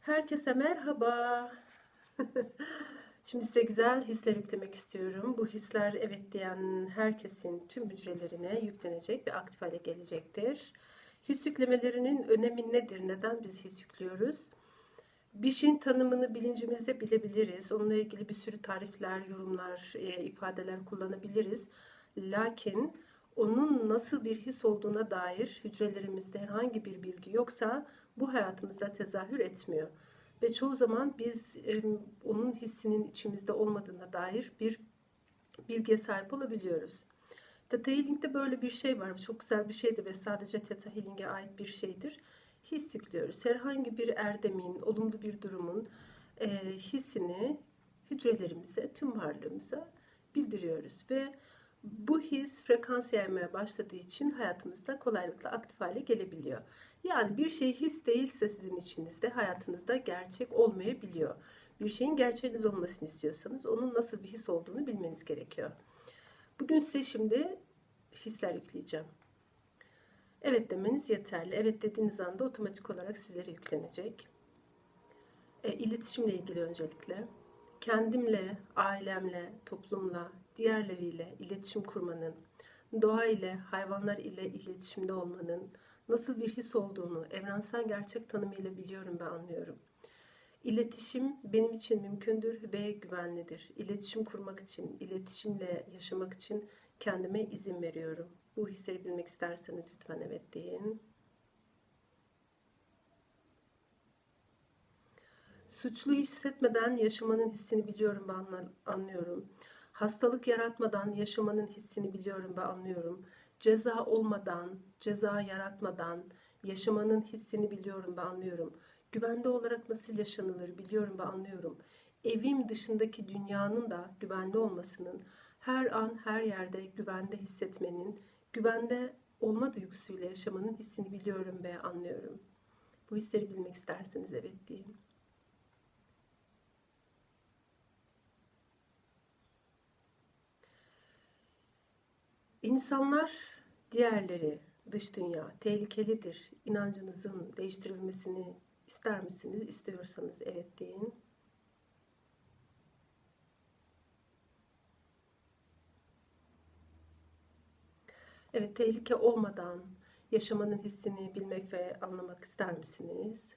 Herkese merhaba. Şimdi size güzel hisler yüklemek istiyorum. Bu hisler evet diyen herkesin tüm hücrelerine yüklenecek ve aktif hale gelecektir. His yüklemelerinin önemi nedir? Neden biz his yüklüyoruz? Bir şeyin tanımını bilincimizde bilebiliriz. Onunla ilgili bir sürü tarifler, yorumlar, e, ifadeler kullanabiliriz. Lakin onun nasıl bir his olduğuna dair hücrelerimizde herhangi bir bilgi yoksa bu hayatımızda tezahür etmiyor. Ve çoğu zaman biz e, onun hissinin içimizde olmadığına dair bir bilgiye sahip olabiliyoruz. Theta Healing'de böyle bir şey var. Çok güzel bir şeydi ve sadece Theta Healing'e ait bir şeydir. His yüklüyoruz. Herhangi bir erdemin, olumlu bir durumun e, hissini hücrelerimize, tüm varlığımıza bildiriyoruz. Ve bu his frekans yaymaya başladığı için hayatımızda kolaylıkla aktif hale gelebiliyor. Yani bir şey his değilse sizin içinizde hayatınızda gerçek olmayabiliyor. Bir şeyin gerçeğiniz olmasını istiyorsanız onun nasıl bir his olduğunu bilmeniz gerekiyor. Bugün size şimdi hisler yükleyeceğim. Evet demeniz yeterli. Evet dediğiniz anda otomatik olarak sizlere yüklenecek. E, iletişimle ilgili öncelikle. Kendimle, ailemle, toplumla, diğerleriyle iletişim kurmanın, doğa ile, hayvanlar ile iletişimde olmanın nasıl bir his olduğunu evrensel gerçek tanımıyla biliyorum ve anlıyorum. İletişim benim için mümkündür ve güvenlidir. İletişim kurmak için, iletişimle yaşamak için kendime izin veriyorum. Bu hisleri bilmek isterseniz lütfen evet deyin. Suçlu hissetmeden yaşamanın hissini biliyorum ve anlıyorum. Hastalık yaratmadan yaşamanın hissini biliyorum ve anlıyorum. Ceza olmadan, ceza yaratmadan yaşamanın hissini biliyorum ve anlıyorum. Güvende olarak nasıl yaşanılır biliyorum ve anlıyorum. Evim dışındaki dünyanın da güvenli olmasının, her an her yerde güvende hissetmenin, güvende olma duygusuyla yaşamanın hissini biliyorum ve anlıyorum. Bu hisleri bilmek isterseniz evet deyin. İnsanlar, diğerleri, dış dünya tehlikelidir. İnancınızın değiştirilmesini ister misiniz? İstiyorsanız evet deyin. Evet, tehlike olmadan yaşamanın hissini bilmek ve anlamak ister misiniz?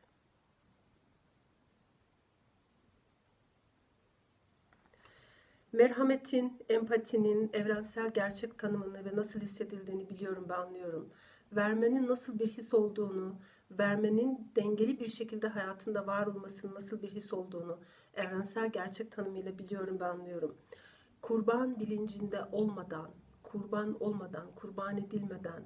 Merhametin, empatinin evrensel gerçek tanımını ve nasıl hissedildiğini biliyorum ve anlıyorum. Vermenin nasıl bir his olduğunu, vermenin dengeli bir şekilde hayatında var olmasının nasıl bir his olduğunu evrensel gerçek tanımıyla biliyorum ve anlıyorum. Kurban bilincinde olmadan, kurban olmadan, kurban edilmeden,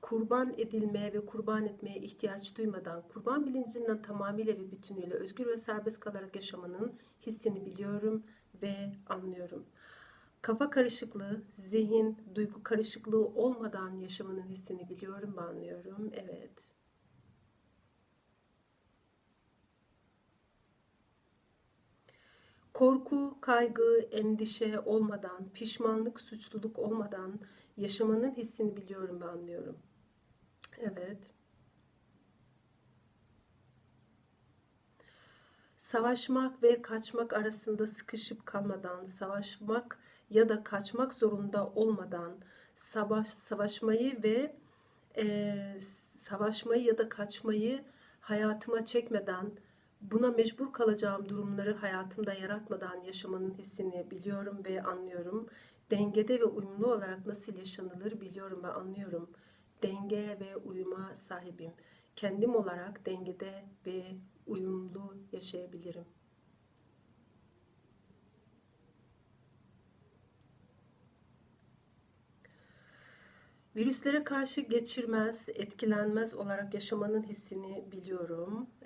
kurban edilmeye ve kurban etmeye ihtiyaç duymadan, kurban bilincinden tamamıyla ve bütünüyle özgür ve serbest kalarak yaşamanın hissini biliyorum ve anlıyorum. Kafa karışıklığı, zihin, duygu karışıklığı olmadan yaşamanın hissini biliyorum ve anlıyorum. Evet. Korku, kaygı, endişe olmadan, pişmanlık, suçluluk olmadan yaşamanın hissini biliyorum ve anlıyorum. Evet. Savaşmak ve kaçmak arasında sıkışıp kalmadan, savaşmak ya da kaçmak zorunda olmadan, savaş savaşmayı ve e, savaşmayı ya da kaçmayı hayatıma çekmeden, buna mecbur kalacağım durumları hayatımda yaratmadan yaşamanın hissini biliyorum ve anlıyorum. Dengede ve uyumlu olarak nasıl yaşanılır biliyorum ve anlıyorum. Denge ve uyuma sahibim. Kendim olarak dengede ve uyumlu yaşayabilirim. Virüslere karşı geçirmez, etkilenmez olarak yaşamanın hissini biliyorum.